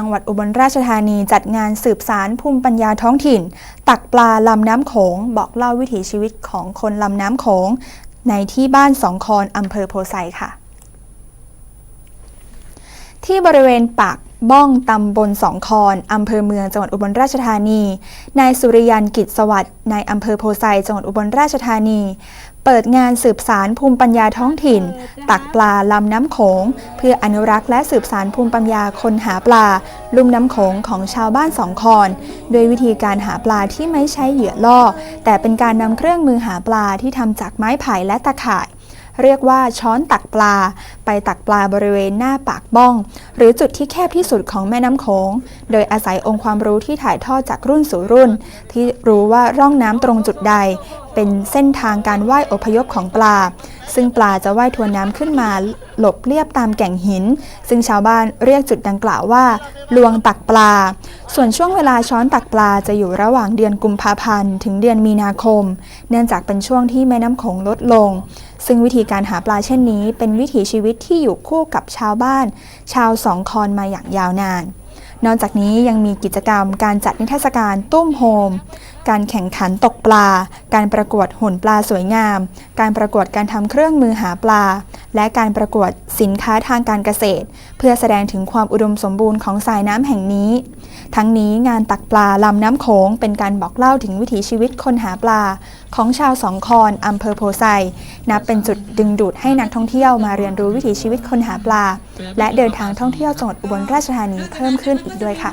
จังหวัดอุบลราชธานีจัดงานสืบสารภูมิปัญญาท้องถิ่น ตักปลาลำน้ำโขง บอกเล่าวิถีชีวิตของคนลำน้ำโขง ในที่บ้านสองคอนอำเภอโพไซค่ะ ที่บริเวณปาก บ้องตำบลสองคอนอำเภอเมืองจังหวัดอุบลราชธานี นายสุริยันกิจสวัสดิ์นายอำเภอโพไซจังหวัดอุบลราชธานี เปิดงานสืบสารภูมิปัญญาท้องถิ่น ตักปลาลำน้ำโขง เพื่ออนุรักษ์และสืบสารภูมิปัญญาคนหาปลา ลุ่มน้ำโขงของชาวบ้านสองคอนโดยวิธีการหาปลาที่ไม่ใช้เหยื่อล่อ แต่เป็นการนำเครื่องมือหาปลาที่ทำจากไม้ไผ่และตะข่าย เรียกว่าช้อนตักปลา ไปตักปลาบริเวณหน้าปากบ้อง หรือจุดที่แคบที่สุดของแม่น้ำโขง โดยอาศัยองค์ความรู้ที่ถ่ายทอดจากรุ่นสู่รุ่น ที่รู้ว่าร่องน้ำตรงจุดใด เป็นเส้นทางการว่ายอพยพของปลา ซึ่งปลาจะว่ายทวนน้ำขึ้นมาหลบเลียบตามแก่งหิน ซึ่งชาวบ้านเรียกจุดดังกล่าวว่า ลวงตักปลา ส่วนช่วงเวลาช้อนตักปลาจะอยู่ระหว่างเดือนกุมภาพันธ์ ถึงเดือนมีนาคม เนื่องจากเป็นช่วงที่แม่น้ำโขงลดลง ซึ่งวิธีการหาปลาเช่นนี้ เป็นวิถีชีวิตที่อยู่คู่กับชาวบ้าน ชาวสองคอนมาอย่างยาวนาน นอกจากนี้ยังมีกิจกรรมการจัดนิทรรศการตุ้มโฮม การแข่งขันตกปลา การประกวดหุ่นปลาสวยงาม การประกวดการทำเครื่องมือหาปลา และการประกวดสินค้าทางการเกษตร เพื่อแสดงถึงความอุดมสมบูรณ์ของสายน้ำแห่งนี้ ทั้งนี้งานตักปลาลำน้ำโขงเป็นการบอกเล่าถึงวิถีชีวิตคนหาปลา ของชาวสองคอนอำเภอโพไซนับเป็นจุดดึงดูดให้นักท่องเที่ยวมาเรียนรู้วิถีชีวิตคนหาปลา และเดินทางท่องเที่ยวจังหวัดอุบลราชธานีเพิ่มขึ้นอีกด้วยค่ะ